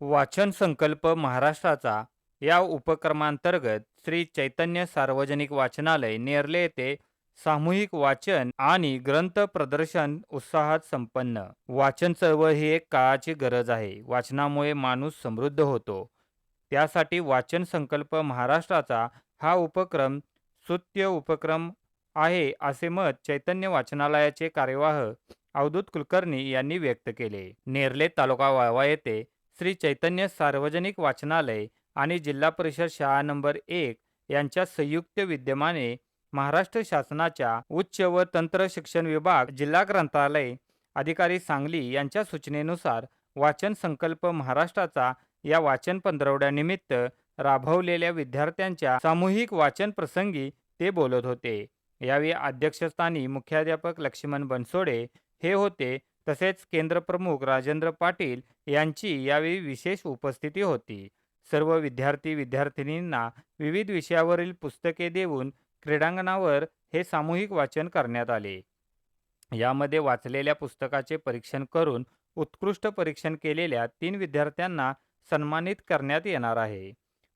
वाचन संकल्प महाराष्ट्राचा या उपक्रमांतर्गत श्री चैतन्य सार्वजनिक वाचनालय नेरले येथे सामूहिक वाचन आणि ग्रंथ प्रदर्शन उत्साहात संपन्न. वाचन चळवळ ही एक काळाची गरज आहे. वाचनामुळे माणूस समृद्ध होतो. त्यासाठी वाचन संकल्प महाराष्ट्राचा हा उपक्रम स्तुत्य उपक्रम आहे असे मत चैतन्य वाचनालयाचे कार्यवाह अवधूत कुलकर्णी यांनी व्यक्त केले. नेरले तालुका वाळवा येथे श्री चैतन्य सार्वजनिक वाचनालय आणि जिल्हा परिषद शाळा नंबर एक यांच्या संयुक्त विद्यमाने महाराष्ट्र शासनाच्या उच्च व तंत्र शिक्षण विभाग जिल्हा ग्रंथालय अधिकारी सांगली यांच्या सूचनेनुसार वाचन संकल्प महाराष्ट्राचा या वाचन पंधरवड्यानिमित्त राबवलेल्या विद्यार्थ्यांच्या सामूहिक वाचन प्रसंगी ते बोलत होते. यावेळी अध्यक्षस्थानी मुख्याध्यापक लक्ष्मण बनसोडे हे होते. तसेच केंद्रप्रमुख राजेंद्र पाटील यांची यावेळी विशेष उपस्थिती होती. सर्व विद्यार्थी विद्यार्थिनींना विविध विषयावरील पुस्तके देऊन क्रीडांगणावर हे सामूहिक वाचन करण्यात आले. यामध्ये वाचलेल्या पुस्तकाचे परीक्षण करून उत्कृष्ट परीक्षण केलेल्या तीन विद्यार्थ्यांना सन्मानित करण्यात येणार आहे.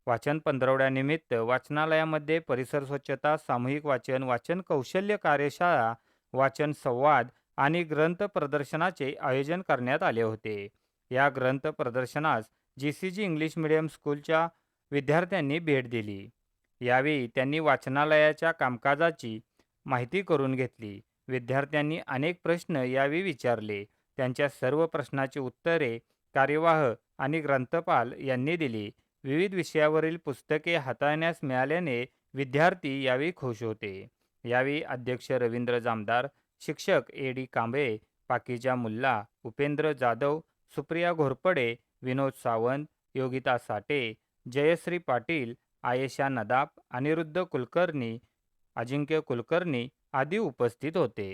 वाचन पंधरवड्यानिमित्त वाचनालयामध्ये परिसर स्वच्छता सामूहिक वाचन वाचन कौशल्य कार्यशाळा वाचन संवाद आणि ग्रंथ प्रदर्शनाचे आयोजन करण्यात आले होते. या ग्रंथ प्रदर्शनास G C G English medium स्कूलच्या विद्यार्थ्यांनी भेट दिली. यावेळी त्यांनी वाचनालयाच्या कामकाजाची माहिती करून घेतली. विद्यार्थ्यांनी अनेक प्रश्न यावेळी विचारले. त्यांच्या सर्व प्रश्नाची उत्तरे कार्यवाह आणि ग्रंथपाल यांनी दिली. विविध विषयावरील पुस्तके हाताळण्यास मिळाल्याने विद्यार्थी यावेळी खुश होते. यावेळी अध्यक्ष रवींद्र जामदार शिक्षक ए डी कांबळे पाकिजा मुल्ला उपेंद्र जाधव सुप्रिया घोरपडे विनोद सावंत योगिता साठे जयश्री पाटील आयेशा नदाप अनिरुद्ध कुलकर्णी अजिंक्य कुलकर्णी आदी उपस्थित होते.